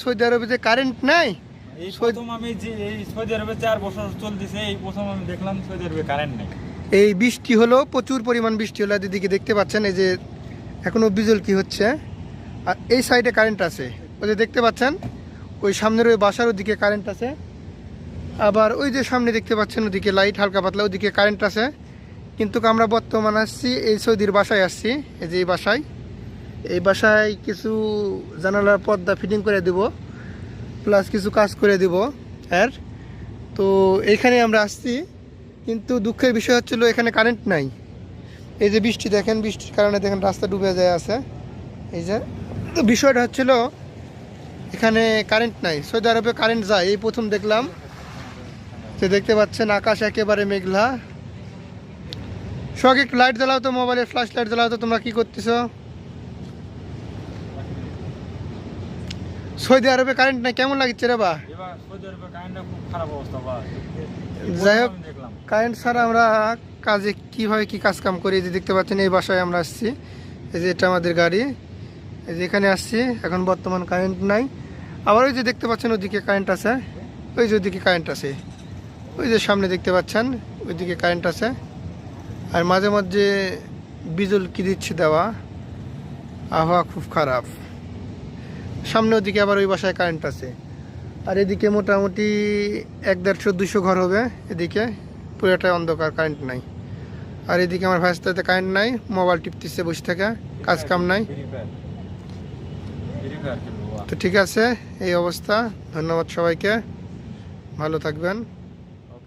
Saudi আরবে যে current নাই এই প্রথম আমি যে এই সৌদি আরবে চার বছর চলতেছে এই প্রথম আমি দেখলাম সৌদি আরবে কারেন্ট নেই। এই বৃষ্টি হলো প্রচুর পরিমাণ বৃষ্টি হলো দিদিকে দেখতে পাচ্ছেন এই যে এখনও বিজল কি হচ্ছে আর এই সাইডে কারেন্ট আছে। ওই যে দেখতে পাচ্ছেন ওই সামনের ওই বাসার ওদিকে কারেন্ট আছে। আবার ওই যে সামনে দেখতে পাচ্ছেন ওদিকে লাইট হালকা পাতলা ওদিকে কারেন্ট আছে। কিন্তু আমরা বর্তমান আসছি এই সৌদির বাসায় আসছি এই যে এই বাসায়। এই বাসায় কিছু জানালার পর্দা ফিটিং করে দেব প্লাস কিছু কাজ করে দেব এর তো এইখানে আমরা আসছি, কিন্তু দুঃখের বিষয় হচ্ছিল এখানে কারেন্ট নাই। এই যে বৃষ্টি দেখেন, বৃষ্টির কারণে দেখেন রাস্তা ডুবে যায় আছে। এই যে, তো বিষয়টা হচ্ছিল এখানে কারেন্ট নাই, সৌদি আরবে কারেন্ট যায়, এই প্রথম দেখলাম। যে দেখতে পাচ্ছেন আকাশ একেবারে মেঘলা। শখ একটু লাইট জ্বালাও তো মোবাইলের ফ্ল্যাশ লাইট জ্বালাও তো, তোমরা কী করতেছো? সৌদি আরবে কারেন্ট নাই কেমন লাগছে রে বা? যাই হোক কারেন্ট ছাড়া আমরা কাজে কীভাবে কী কাজ কাম করি যে দেখতে পাচ্ছেন এই বাসায় আমরা আসছি। এই যে এটা আমাদের গাড়ি। এই যে এখানে আসছি এখন বর্তমান কারেন্ট নাই। আবার ওই যে দেখতে পাচ্ছেন ওদিকে কারেন্ট আছে। ওই যে ওদিকে কারেন্ট আছে। ওই যে সামনে দেখতে পাচ্ছেন ওইদিকে কারেন্ট আছে। আর মাঝে মাঝে বিজল কি দিচ্ছে দেওয়া? আবহাওয়া খুব খারাপ। সামনে ওদিকে আবার ওই বাসায় কারেন্ট আছে। আর এদিকে মোটামুটি এক দেড়শো, দুশো ঘর হবে এদিকে। পুরোটাই অন্ধকার কারেন্ট নাই। আর এদিকে আমার ভাইস্তাতে কারেন্ট নাই মোবাইল টিপতেছে বসে থাকে, কাজ কাম নাই। তো ঠিক আছে, এই অবস্থা। ধন্যবাদ সবাইকে। ভালো থাকবেন।